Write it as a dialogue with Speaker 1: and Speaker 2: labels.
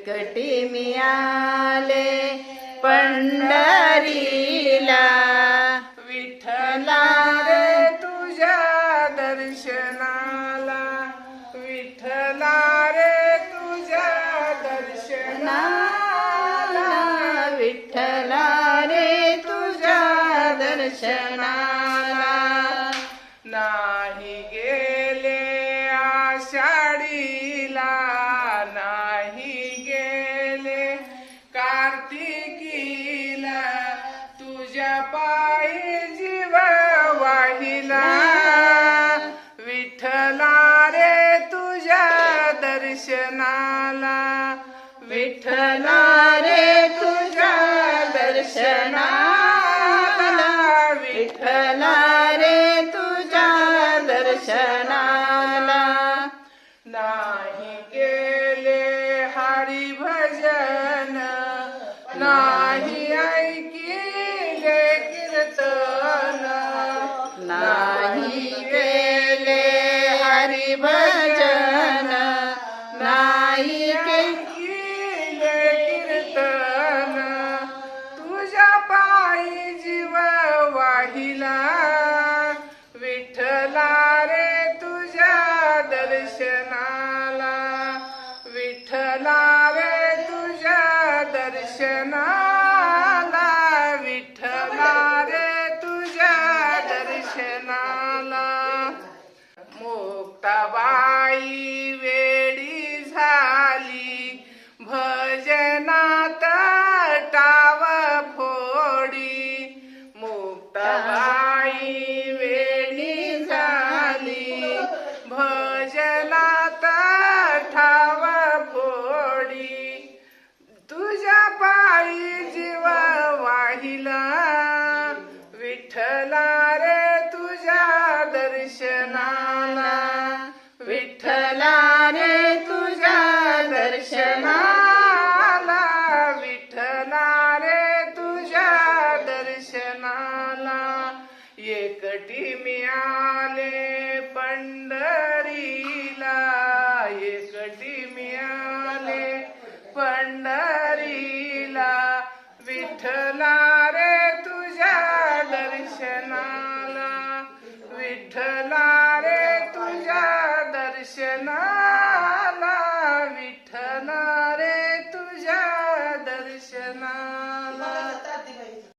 Speaker 1: एकटी मिळाले पंढरीला विठला रे तुझ्या दर्शनाला विठला रे तुझ्या दर्शनाला विठला रे तुझ्या दर्शनाला. कार्तिकीला तुझ्या पायी जीव वाहिला. विठ्ठला रे तुझ्या दर्शनाला. विठ्ठला रे तुझ्या दर्शनाला. विठ्ठला रे तुझ्या दर्शनाला. नाही गेले हरी भजन नाही गेले हरी नाही ऐकिले कीर्तन. तुझ्या पायी जीव वाहिला. मुक्ताबाई वेडी झाली. भजनात टाव फोडी. मुक्ताबाई वेडी झाली. भजनात ठाव फोडी. तुझ्या पायी जीव वाहिला. विठ्ठला भेटी मिळाले पंढरीला? एकटी मिळाले पंढरीला? विठला